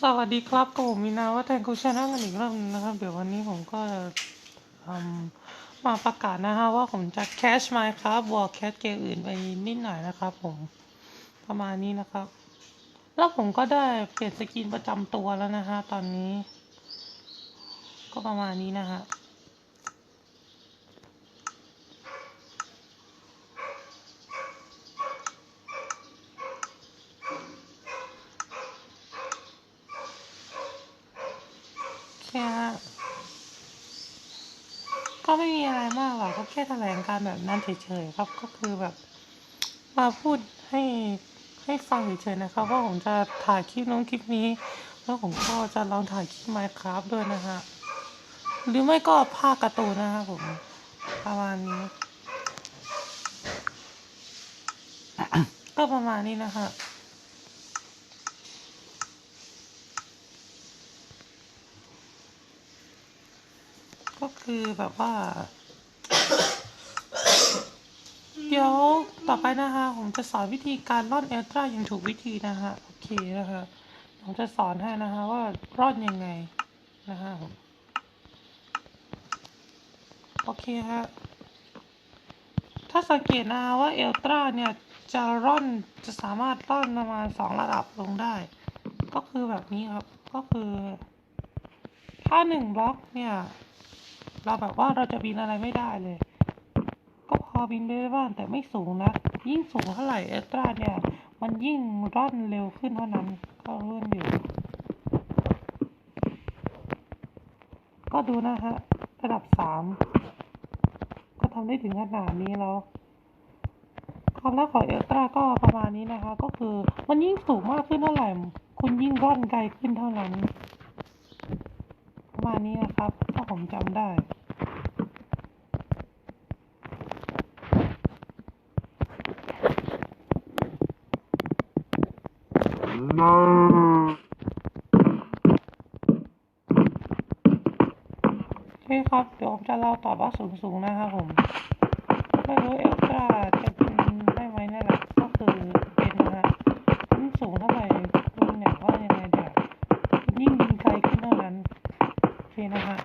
สวัสดีครับกับผมมีนาว่าแทนคุชแนลกันอีกรอบนึงนะครับ เดี๋ยววันนี้ผมก็จะอืมมาประกาศนะฮะว่าผมจะแคชไมค์ครับบวกแคชเกมอื่นไปนิดหน่อยนะครับผมประมาณนี้นะครับ แล้วผมก็ได้เปลี่ยนสกินประจำตัวแล้วนะฮะตอนนี้ ก็ประมาณนี้นะฮะ ค่ ก็ไม่มีอะไรมากหรอกก็แค่แถลงการแบบนั้นเฉยๆครับก็คือแบบ มาพูดให้ให้ฟังเฉยๆนะครับว่าผมจะถ่ายคลิปน้องคลิปนี้ แล้วผมก็จะลองถ่ายคลิปไมค์ครับด้วยนะฮะหรือไม่ก็ภาคการ์ตูนนะครับผมประมาณนี้ ก็ประมาณนี้นะฮะ ก็คือแบบว่า เดี๋ยวต่อไปนะคะ ผมจะสอนวิธีการร่อนเอลตร้าอย่างถูกวิธีนะคะโอเคนะคะผมจะสอนให้นะคะ ว่าร่อนยังไงนะคะโอเคฮะถ้าสังเกตนะคะว่าเอลตราเนี่ยจะร่อนจะสามารถร่อนประมาณสองระดับลงได้ ก็คือแบบนี้ครับ ก็คือ ถ้าหนึ่งบล็อกเนี่ย เราแบบว่าเราจะบินอะไรไม่ได้เลย ก็พอบินได้บ้างแต่ไม่สูงนะ ยิ่งสูงเท่าไหร่เอลตราเนี่ย มันยิ่งร่อนเร็วขึ้นเท่านั้น ก็เลื่อนอยู่ ก็ดูนะฮะ ระดับสามก็ทำได้ถึงขนาดนี้แล้วความลับของเอลตราก็ประมาณนี้นะคะ ก็คือมันยิ่งสูงมากขึ้นเท่าไหร่ คุณยิ่งร่อนไกลขึ้นเท่านั้น ประมาณนี้นะครับ ถ้าผมจำได้โอเคครับ เดี๋ยวผมจะเล่าต่อว่าสูงสูงๆนะครับผม ไม่รู้เอลตราจะเป็นได้ไหมนี่นแหละก็คือเป็นนะฮะยิ่งสูงเท่าไหร่คุณเนี่ยว่ายังไงเดี๋ยวยิ่งบินไกลขึ้นเท่านั้นโอเคนะฮะ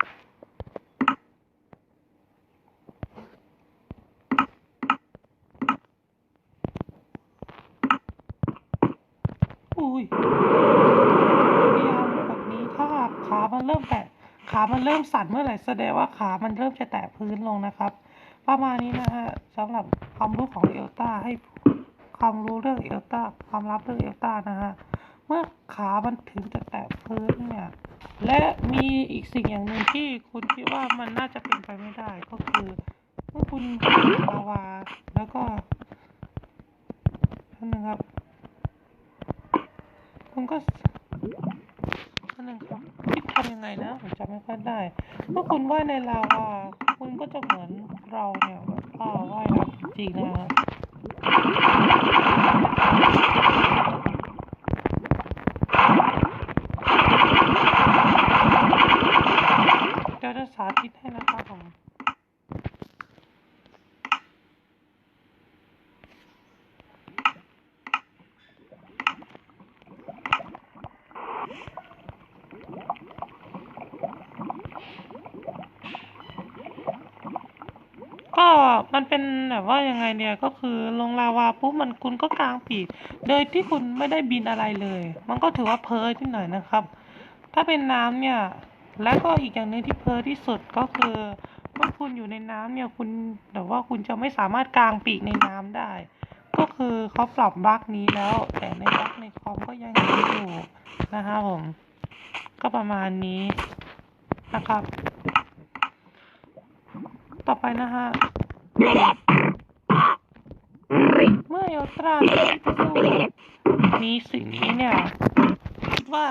อุ้ยพยายามแบบนี้ถ้าขามันเริ่มแตะขามันเริ่มสั่นเมื่อไหร่แสดงว่าขามันเริ่มจะแตะพื้นลงนะครับ ประมาณนี้นะฮะสำหรับความรู้ของเอลต้าให้ความรู้เรื่องเอลต้าความลับเรื่องเอลต้านะฮะเมื่อขามันถึงจะแตะพื้นเนี่ยและมีอีกสิ่งอย่างหนึ่งที่คุณคิดว่ามันน่าจะเป็นไปไม่ได้ ก็คือเมื่อคุณลาวาแล้วก็ท่านนึงครับ ผมก็อันหนึ่งครับคิดทำยังไงนะผมจำไม่ค่อยได้เมื่อคุณว่ายในลาวาคุณก็จะเหมือนเราเนี่ยแบบว่าว่ายน้ำจริงนะฮะเดี๋ยวจะสาธิตให้นะครับผม ก็มันเป็นแบบว่ายังไงเนี่ยก็คือลงลาวาปุ๊บมันคุณก็กางปีกโดยที่คุณไม่ได้บินอะไรเลย มันก็ถือว่าเพ้อที่หน่อยนะครับ ถ้าเป็นน้ำเนี่ย และก็อีกอย่างหนึ่งที่เพ้อที่สุดก็คือเมื่อคุณอยู่ในน้ำเนี่ยคุณแต่ว่าคุณจะไม่สามารถกางปีกในน้ำได้ ก็คือเขาปรับบั๊กนี้แล้ว แต่ในบั๊กในคอมก็ยังมีอยู่นะครับผมก็ประมาณนี้นะครับ ไปนะฮะ เมื่อเอลตราสู้มีสิ่งนี้เนี่ยคิดว่า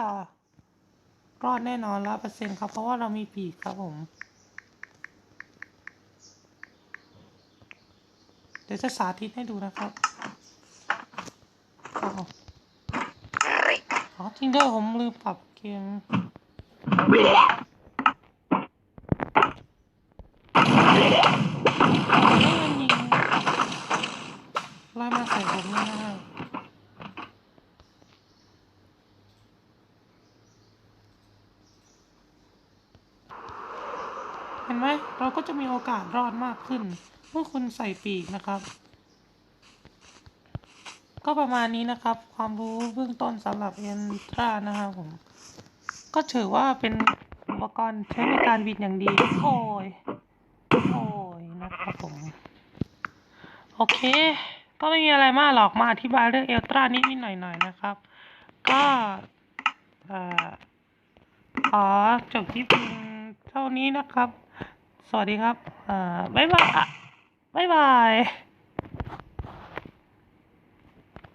รอดแน่นอนร้อยเปอร์เซ็นต์ครับ เพราะว่าเรามีปีกครับผม เดี๋ยวจะสาธิตให้ดูนะครับอ๋อจริงด้วยผมลืมปรับเกม ให้มันยิงไล่มาใส่ผมเนี่ยนะฮะ ห็น ไหมเราก็จะมีโอกาสรอดมากขึ้น เมื่อคุณใส่ปีกนะครับ ก็ประมาณนี้นะครับ ความรู้เบื้องต้นสำหรับเอนตรานะครับผม ก็ถือว่าเป็นอุปกรณ์ใช้ในการบินอย่างดี โอ้ย โอ้ยนะครับผม โอเค ก็ไม่มีอะไรมากหรอกมาอธิบายเรื่องเอลตรานิดนิดหน่อยหน่อยนะครับ ก็เอ่อขอจบที่เพียงเท่านี้นะครับ สวัสดีครับ เอ่อบ๊ายบายบ๊ายบาย